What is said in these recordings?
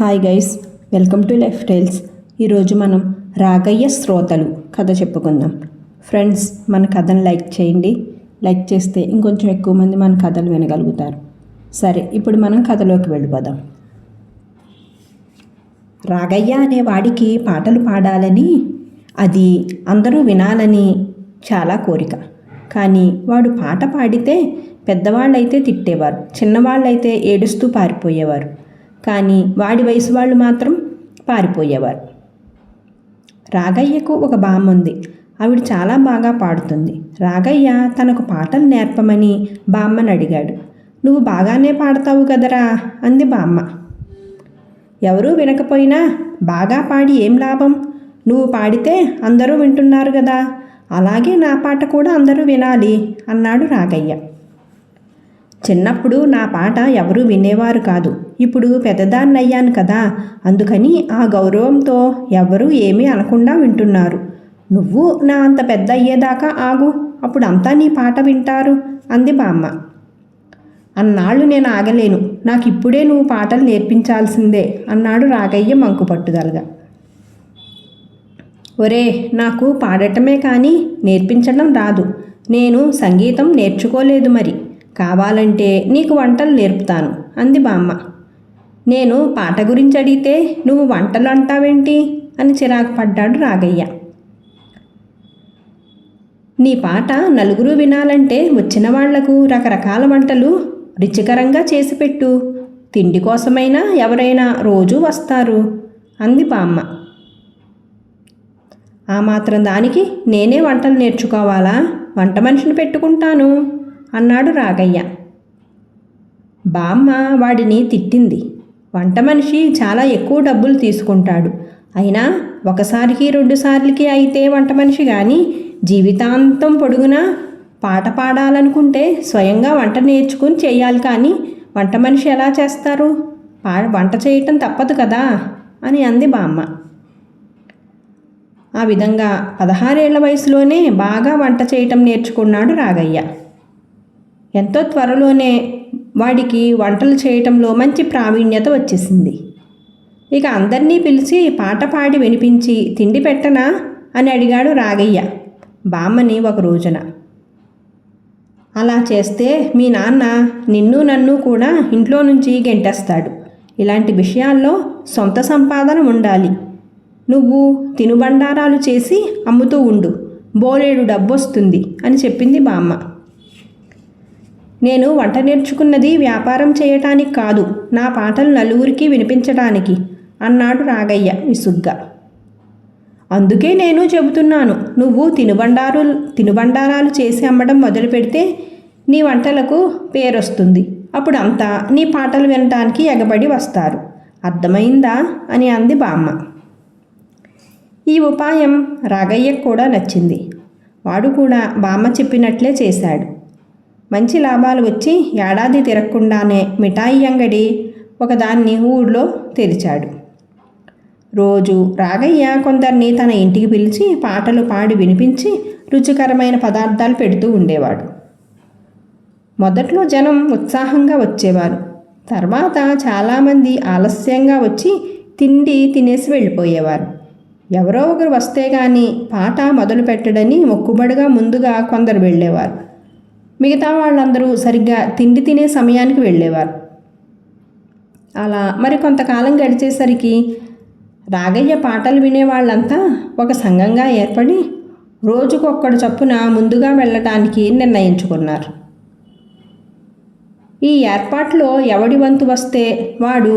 Hi guys welcome to life styles ఈరోజు మనం రాగయ్య శ్రోతలు కథ చెప్పుకుందాం. ఫ్రెండ్స్ మన కథను లైక్ చేయండి. లైక్ చేస్తే ఇంకొంచెం ఎక్కువ మంది మన కథలు వినగలుగుతారు. సరే ఇప్పుడు మనం కథలోకి వెళ్ళిపోదాం. రాగయ్య అనే వాడికి పాటలు పాడాలని అది అందరూ వినాలని చాలా కోరిక. కానీ వాడు పాట పాడితే పెద్దవాళ్ళైతే తిట్టేవారు చిన్నవాళ్ళైతే ఏడుస్తూ పారిపోయేవారు. కానీ వాడి వయసు వాళ్ళు మాత్రం పారిపోయేవారు. రాగయ్యకు ఒక బామ్మ ఉంది ఆవిడ చాలా బాగా పాడుతుంది. రాగయ్య తనకు పాటలు నేర్పమని బామ్మని అడిగాడు. నువ్వు బాగానే పాడతావు కదరా అంది బామ్మ. ఎవరూ వినకపోయినా బాగా పాడి ఏం లాభం? నువ్వు పాడితే అందరూ వింటున్నారు కదా. అలాగే నా పాట కూడా అందరూ వినాలి అన్నాడు రాగయ్య. చిన్నప్పుడు నా పాట ఎవరూ వినేవారు కాదు. ఇప్పుడు పెద్దదాన్నయ్యాను కదా. అందుకని ఆ గౌరవంతో ఎవరూ ఏమీ అనకుండా వింటున్నారు. నువ్వు నా అంత పెద్ద అయ్యేదాకా ఆగు. అప్పుడు అంతా నీ పాట వింటారు అంది బామ్మ. అన్నాళ్ళు నేను ఆగలేను. నాకు ఇప్పుడే నువ్వు పాటలు నేర్పించాల్సిందే అన్నాడు రాగయ్య మంకు పట్టుదలగా. ఒరే నాకు పాడటమే కానీ నేర్పించడం రాదు. నేను సంగీతం నేర్చుకోలేదు మరి. కావాలంటే నీకు వంటలు నేర్పుతాను అంది బామ్మ. నేను పాట గురించి అడిగితే నువ్వు వంటలు అంటావేంటి? అని చిరాకు పడ్డాడు రాగయ్య. నీ పాట నలుగురు వినాలంటే వచ్చిన వాళ్ళకు రకరకాల వంటలు రుచికరంగా చేసి పెట్టు. తిండి కోసమైనా ఎవరైనా రోజూ వస్తారు అంది బామ్మ. ఆ మాత్రం దానికి నేనే వంటలు నేర్చుకోవాలా? వంట మనిషిని పెట్టుకుంటాను. అన్నాడు రాగయ్య. బామ్మ వాడిని తిట్టింది. వంట మనిషి చాలా ఎక్కువ డబ్బులు తీసుకుంటాడు. అయినా ఒకసారికి రెండుసార్లకి అయితే వంట మనిషి కానీ జీవితాంతం పొడుగునా పాట పాడాలనుకుంటే స్వయంగా వంట నేర్చుకుని చేయాలి కానీ వంట మనిషి ఎలా చేస్తారు? పా వంట చేయటం తప్పదు కదా? అని అంది బామ్మ. ఆ విధంగా పదహారేళ్ళ వయసులోనే బాగా వంట చేయటం నేర్చుకున్నాడు రాగయ్య. ఎంతో త్వరలోనే వాడికి వంటలు చేయటంలో మంచి ప్రావీణ్యత వచ్చేసింది. ఇక అందరినీ పిలిచి పాట పాడి వినిపించి తిండి పెట్టనా? అని అడిగాడు రాగయ్య. బామ్మని ఒక రోజున. అలా చేస్తే మీ నాన్న నిన్ను నన్ను కూడా ఇంట్లో నుంచి గెంటేస్తాడు. ఇలాంటి విషయాల్లో సొంత సంపాదన ఉండాలి. నువ్వు తినుబండారాలు చేసి అమ్ముతూ ఉండు. బోలేడు డబ్బొస్తుంది అని చెప్పింది బామ్మ. నేను వంట నేర్చుకున్నది వ్యాపారం చేయటానికి కాదు నా పాటలు నలుగురికి వినిపించటానికి అన్నాడు రాగయ్య విసుగ్గా. అందుకే నేను చెబుతున్నాను నువ్వు తినుబండారు తినుబండారాలు చేసి అమ్మడం మొదలు పెడితే నీ వంటలకు పేరొస్తుంది. అప్పుడు అంతా నీ పాటలు వినటానికి ఎగబడి వస్తారు. అర్థమైందా? అని అంది బామ్మ. ఈ ఉపాయం రాగయ్యకు కూడా నచ్చింది. వాడు కూడా బామ్మ చెప్పినట్లే చేశాడు. మంచి లాభాలు వచ్చి ఏడాది తిరగకుండానే మిఠాయి అంగడి ఒకదాన్ని ఊళ్ళో తెరిచాడు. రోజు రాగయ్య కొందరిని తన ఇంటికి పిలిచి పాటలు పాడి వినిపించి రుచికరమైన పదార్థాలు పెడుతూ ఉండేవాడు. మొదట్లో జనం ఉత్సాహంగా వచ్చేవారు. తర్వాత చాలామంది ఆలస్యంగా వచ్చి తిండి తినేసి వెళ్ళిపోయేవారు. ఎవరో ఒకరు వస్తే గాని పాట మొదలు పెట్టడని మొక్కుబడిగా ముందుగా కొందరు వెళ్ళేవారు. మిగతా వాళ్ళందరూ సరిగ్గా తిండి తినే సమయానికి వెళ్ళేవారు. అలా మరి కొంతకాలం గడిచేసరికి రాగయ్య పాటలు వినేవాళ్ళంతా ఒక సంఘంగా ఏర్పడి రోజుకొక్కడు చప్పున ముందుగా వెళ్ళటానికి నిర్ణయించుకున్నారు. ఈ ఏర్పాట్లో ఎవడి వంతు వస్తే వాడు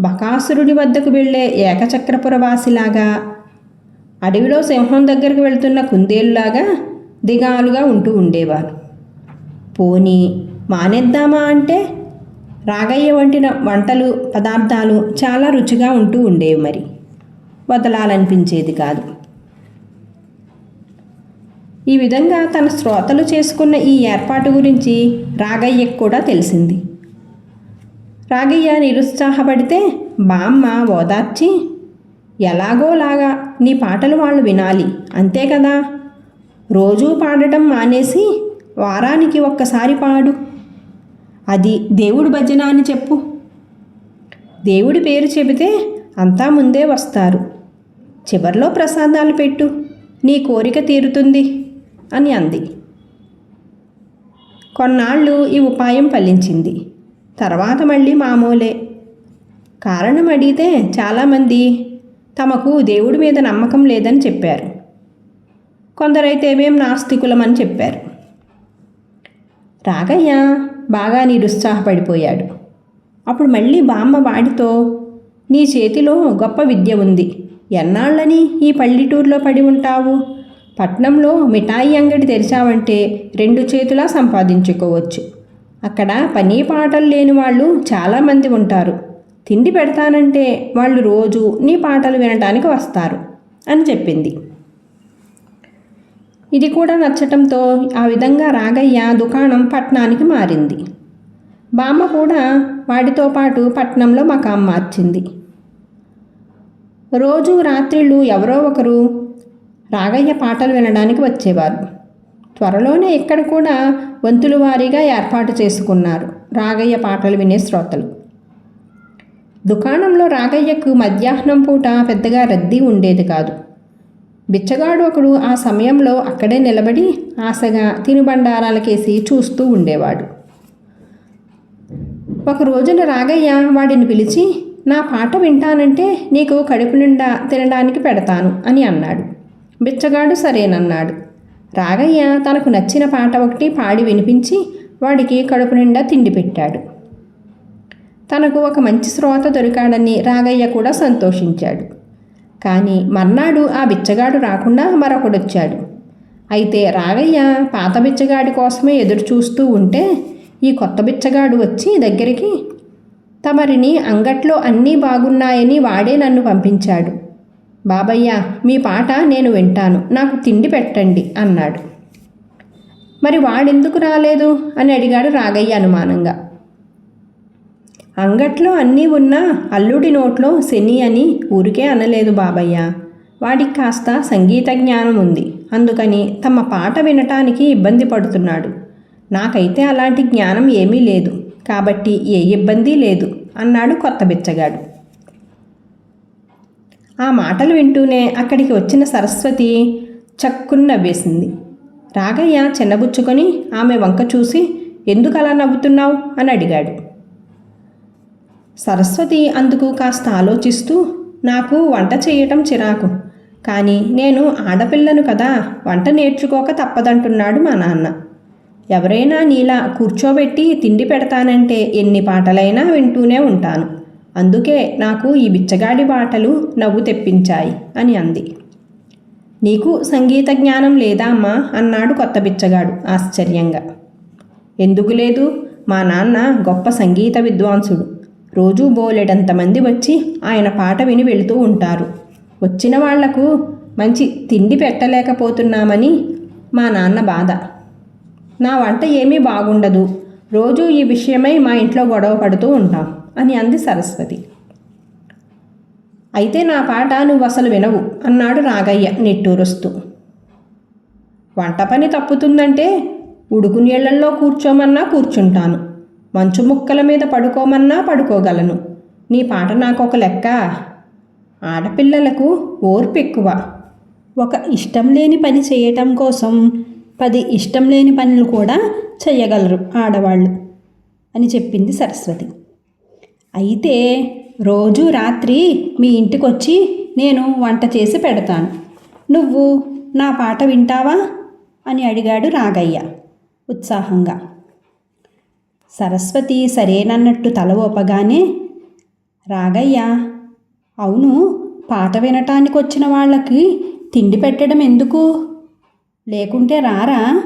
బకాసురుడి వద్దకు వెళ్ళే ఏకచక్రపురవాసిలాగా అడవిలో సింహం దగ్గరికి వెళ్తున్న కుందేలులాగా దిగాలుగా ఉంటూ ఉండేవారు. పోనీ మానేద్దామా అంటే? రాగయ్య వంటిన వంటలు పదార్థాలు చాలా రుచిగా ఉంటూ ఉండేవి మరి. వదలాలనిపించేది కాదు. ఈ విధంగా తన శ్రోతలు చేసుకున్న ఈ ఏర్పాటు గురించి రాగయ్యకు కూడా తెలిసింది. రాగయ్య నిరుత్సాహపడితే బామ్మ ఓదార్చి ఎలాగోలాగా నీ పాటలు వాళ్ళు వినాలి అంతే కదా? రోజూ పాడటం మానేసి వారానికి ఒక్కసారి పాడు. అది దేవుడు భజన అని చెప్పు. దేవుడి పేరు చెబితే అంతా ముందే వస్తారు. చివర్లో ప్రసాదాలు పెట్టు. నీ కోరిక తీరుతుంది అని అంది. కొన్నాళ్ళు ఈ ఉపాయం ఫలించింది. తర్వాత మళ్ళీ మామూలే. కారణం అడిగితే చాలామంది తమకు దేవుడి మీద నమ్మకం లేదని చెప్పారు. కొందరైతే మేం నాస్తికులమని చెప్పారు. రాగయ్య బాగా నిరుత్సాహపడిపోయాడు అప్పుడు మళ్ళీ బామ్మ వాడితో నీ చేతిలో గొప్ప విద్య ఉంది. ఎన్నాళ్ళని ఈ పల్లెటూరులో పడి ఉంటావు? పట్నంలో మిఠాయి అంగడి తెరిచావంటే రెండు చేతులా సంపాదించుకోవచ్చు. అక్కడ పని పాటలు లేని వాళ్ళు చాలామంది ఉంటారు. తిండి పెడతానంటే వాళ్ళు రోజు నీ పాటలు వినటానికి వస్తారు అని చెప్పింది. ఇది కూడా నచ్చటంతో ఆ విధంగా రాగయ్య దుకాణం పట్నానికి మారింది. బామ్మ కూడా వాడితో పాటు పట్నంలో మకాం మార్చింది. రోజు రాత్రిళ్ళు ఎవరో ఒకరు రాగయ్య పాటలు వినడానికి వచ్చేవారు. త్వరలోనే ఇక్కడ కూడా వంతుల వారీగా ఏర్పాటు చేసుకున్నారు రాగయ్య పాటలు వినే శ్రోతలు. దుకాణంలో రాగయ్యకు మధ్యాహ్నం పూట పెద్దగా రద్దీ ఉండేది కాదు. బిచ్చగాడు ఒకడు ఆ సమయంలో అక్కడే నిలబడి ఆశగా తినుబండారాలకేసి చూస్తూ ఉండేవాడు. ఒక రోజున రాగయ్య వాడిని పిలిచి నా పాట వింటానంటే నీకు కడుపు నిండా తినడానికి పెడతాను అని అన్నాడు. బిచ్చగాడు సరేనన్నాడు. రాగయ్య తనకు నచ్చిన పాట ఒకటి పాడి వినిపించి వాడికి కడుపు నిండా తిండి పెట్టాడు. తనకు ఒక మంచి శ్రోత దొరికాడని రాగయ్య కూడా సంతోషించాడు. కానీ మర్నాడు ఆ బిచ్చగాడు రాకుండా మరొకడొచ్చాడు. అయితే రాగయ్య పాత బిచ్చగాడి కోసమే ఎదురు చూస్తూ ఉంటే ఈ కొత్త బిచ్చగాడు వచ్చి దగ్గరికి తమరిని అంగట్లో అన్నీ బాగున్నాయని వాడే నన్ను పంపించాడు. బాబయ్య మీ పాట నేను వింటాను. నాకు తిండి పెట్టండి అన్నాడు. మరి వాడెందుకు రాలేదు? అని అడిగాడు రాగయ్య అనుమానంగా. అంగట్లో అన్నీ ఉన్నా అల్లుడి నోట్లో శని అని ఊరికే అనలేదు బాబయ్య. వాడికి కాస్త సంగీత జ్ఞానం ఉంది. అందుకని తమ పాట వినటానికి ఇబ్బంది పడుతున్నాడు. నాకైతే అలాంటి జ్ఞానం ఏమీ లేదు. కాబట్టి ఏ ఇబ్బంది లేదు అన్నాడు కొత్త బిచ్చగాడు. ఆ మాటలు వింటూనే అక్కడికి వచ్చిన సరస్వతి చక్కున నవ్వేసింది. రాగయ్య చిన్నబుచ్చుకొని ఆమె వంక చూసి ఎందుకు అలా నవ్వుతున్నావు? అని అడిగాడు. సరస్వతి అందుకు కాస్త ఆలోచిస్తూ నాకు వంట చేయటం చిరాకు. కానీ నేను ఆడపిల్లను కదా వంట నేర్చుకోక తప్పదంటున్నాడు మా నాన్న. ఎవరైనా నీలా కూర్చోబెట్టి తిండి పెడతానంటే ఎన్ని పాటలైనా వింటూనే ఉంటాను. అందుకే నాకు ఈ బిచ్చగాడి పాటలు నవ్వు తెప్పించాయి అని అంది. నీకు సంగీత జ్ఞానం లేదా అమ్మా? అన్నాడు కొత్త బిచ్చగాడు ఆశ్చర్యంగా. ఎందుకు లేదు మా నాన్న గొప్ప సంగీత విద్వాంసుడు. రోజూ బోలెడంతమంది వచ్చి ఆయన పాట విని వెళుతూ ఉంటారు. వచ్చిన వాళ్ళకు మంచి తిండి పెట్టలేకపోతున్నామని మా నాన్న బాధ. నా వంట ఏమీ బాగుండదు. రోజూ ఈ విషయమై మా ఇంట్లో గొడవ పడుతూ ఉంటాం అని అంది సరస్వతి. అయితే నా పాట నువ్వు అసలు వినవు అన్నాడు రాగయ్య నిట్టూరుస్తూ. వంట పని తప్పుతుందంటే ఉడుకు నీళ్ళల్లో కూర్చోమన్నా కూర్చుంటాను. మంచు ముక్కల మీద పడుకోమన్నా పడుకోగలను. నీ పాట నాకు ఒక లెక్క? ఆడపిల్లలకు ఓర్పు ఎక్కువ ఒక ఇష్టం లేని పని చేయటం కోసం పది ఇష్టం లేని పనులు కూడా చేయగలరు ఆడవాళ్ళు అని చెప్పింది సరస్వతి. అయితే రోజు రాత్రి మీ ఇంటికొచ్చి నేను వంట చేసి పెడతాను. నువ్వు నా పాట వింటావా? అని అడిగాడు రాగయ్య ఉత్సాహంగా. సరస్వతి సరేనన్నట్టు తల ఊపగానే రాగయ్య అవును పాట వినటానికి వచ్చిన వాళ్ళకి తిండి పెట్టడం ఎందుకు? లేకుంటే రారా?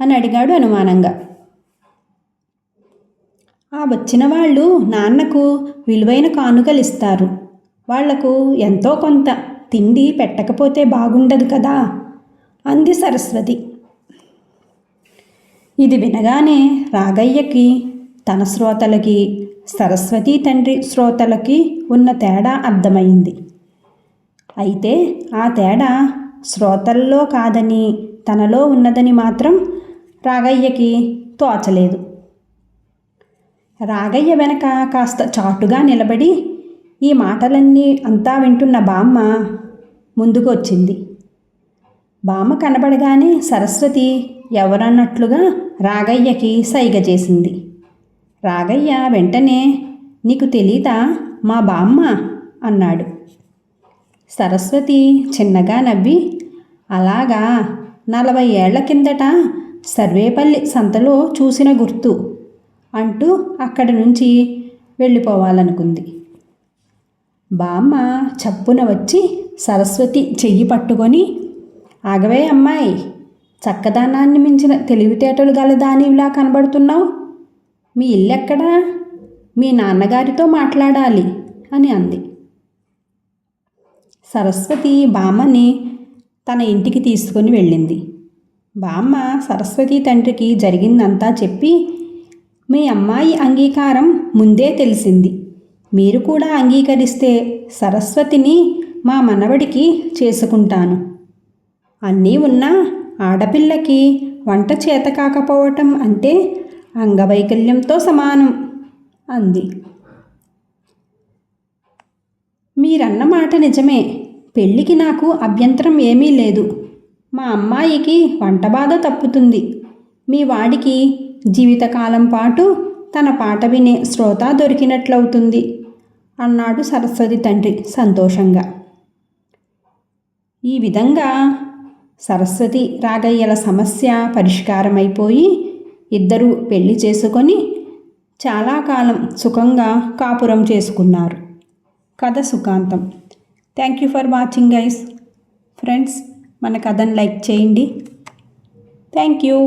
అని అడిగాడు అనుమానంగా. ఆ వచ్చిన వాళ్ళు నాన్నకు విలువైన కానుకలు ఇస్తారు వాళ్ళకు ఎంతో కొంత తిండి పెట్టకపోతే బాగుండదు కదా? అంది సరస్వతి. ఇది వినగానే రాగయ్యకి తన శ్రోతలకి సరస్వతి తండ్రి శ్రోతలకి ఉన్న తేడా అర్థమైంది. అయితే ఆ తేడా శ్రోతల్లో కాదని తనలో ఉన్నదని మాత్రం రాగయ్యకి తోచలేదు. రాగయ్య వెనక కాస్త చాటుగా నిలబడి ఈ మాటలన్నీ అంతా వింటున్న బామ్మ ముందుకు వచ్చింది బామ్మ కనబడగానే సరస్వతి ఎవరన్నట్లుగా రాగయ్యకి సైగ చేసింది. రాగయ్య వెంటనే నీకు తెలీదా మా బామ్మ? అన్నాడు. సరస్వతి చిన్నగా నవ్వి అలాగా నలభై ఏళ్ళ కిందట సర్వేపల్లి సంతలో చూసిన గుర్తు అంటూ అక్కడి నుంచి వెళ్ళిపోవాలనుకుంది. బామ్మ చప్పున వచ్చి సరస్వతి చెయ్యి పట్టుకొని ఆగవే అమ్మాయి. చక్కదానాన్ని మించిన తెలివితేటలు గల దానిలా కనబడుతున్నావు. మీ ఇల్లెక్కడా? మీ నాన్నగారితో మాట్లాడాలి అని అంది. సరస్వతి బామ్మని తన ఇంటికి తీసుకొని వెళ్ళింది. బామ్మ సరస్వతి తండ్రికి జరిగిందంతా చెప్పి మీ అమ్మాయి అంగీకారం ముందే తెలిసింది. మీరు కూడా అంగీకరిస్తే సరస్వతిని మా మనవడికి చేసుకుంటాను. అన్నీ ఉన్నా ఆడపిల్లకి వంట చేత కాకపోవటం అంటే అంగవైకల్యంతో సమానం అంది. మీరన్న మాట నిజమే. పెళ్ళికి నాకు అభ్యంతరం ఏమీ లేదు. మా అమ్మాయికి వంట బాధ తప్పుతుంది. మీ వాడికి జీవితకాలం పాటు తన పాట వినే శ్రోత దొరికినట్లవుతుంది అన్నాడు సరస్వతి తండ్రి సంతోషంగా. ఈ విధంగా సరస్వతి రాగయ్యల సమస్య పరిష్కారమైపోయి ఇద్దరూ పెళ్ళి చేసుకొని చాలా కాలం సుఖంగా కాపురం చేసుకున్నారు. కథ సుఖాంతం. Thank you for watching guys friends మన కథను లైక్ చేయండి. Thank you